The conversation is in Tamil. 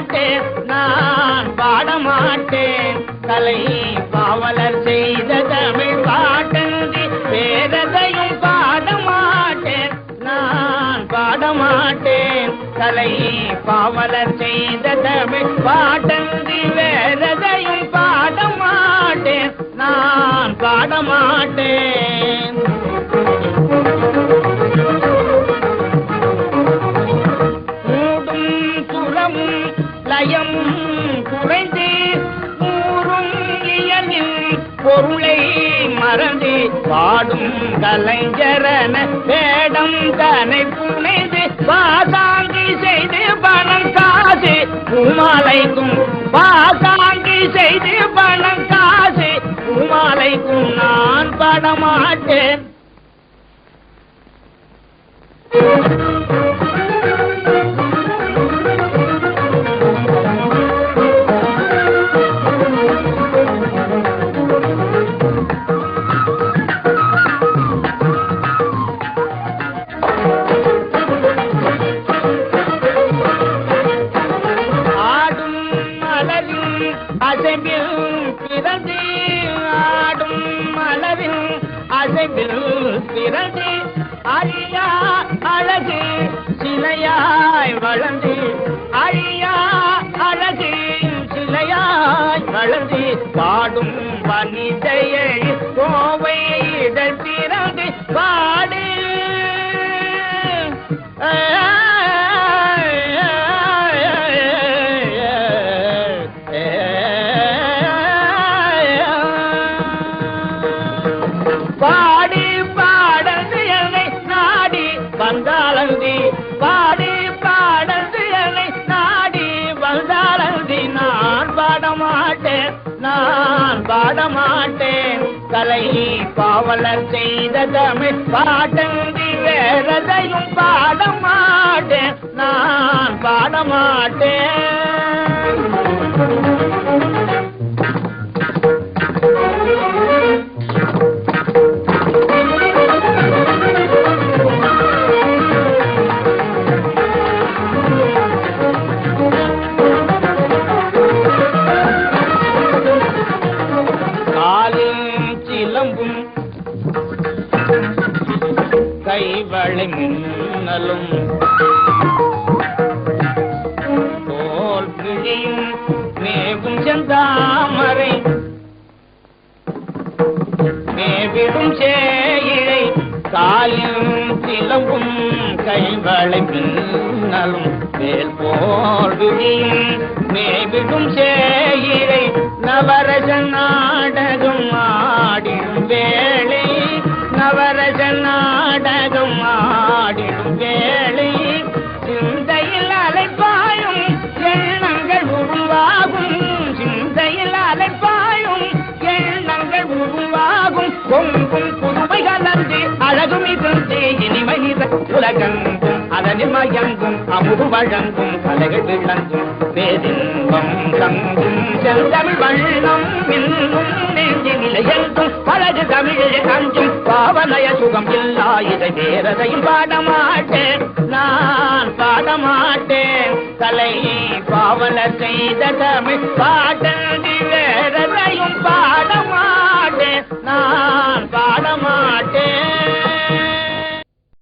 மாட்டேன் நான் பாட மாட்டேன் கலை பாவலர் செய்த தமிழ் பாட்டன்றி வேறதையும் பாட மாட்டேன் நான் பாட மாட்டேன் கலை பாவலர் செய்த தமிழ் பாட்டன்றி வேறதையும் பொருளை மறந்து பாடும் கலைஞரன வேடம் தனை புனைந்து பாசாங்கி செய்து பணம் காசு பூமாலைக்கும் பாசாங்கி செய்து பணம் காசு பூமாலைக்கும் நான் படமாட்டேன் Thank you. மலரின் அசைவில் பிறந்து அழியா அழகு சிலையாய் வளர்ந்து அழியா அழகு சிலையாய் வளர்ந்து பாடும் வனிதையை கோவை இதழ் பாடு பாடமாட்டேன். கலை பாவலர் செய்த தமிழ் பாட்டந்தி வேறதையும் பாடமா கைவளை மின்னலும். தோல் கிழியும் மேவும் செந்தாமரை. மேவிடும் சேயிழை காலில் சிலம்பும் கைவளை மின்னலும். மேல் போல் விழியும் மேவிடும் சேயிழை நவரச நாடகம் ஆடிடும் வேளை நவரச கொங்கும் புதுமைகள் அன்றி அழகும் அழகு இனிமை உலகங்கும் அதனில் மயங்கும் அமுது வழங்கும் கலைகள் விளங்கும் பேரின்பம் தங்கும் செந்தமிழ் வண்ணம் இன்னும் நெஞ்சினில் எங்கும் பழகு தமிழில் கஞ்சும் பாவனய சுகம் இல்லா இதை வேறதையும் பாடமாட்டேன் நான் பாடமாட்டேன் கலை பாவல செய்த தமிழ் பாடல்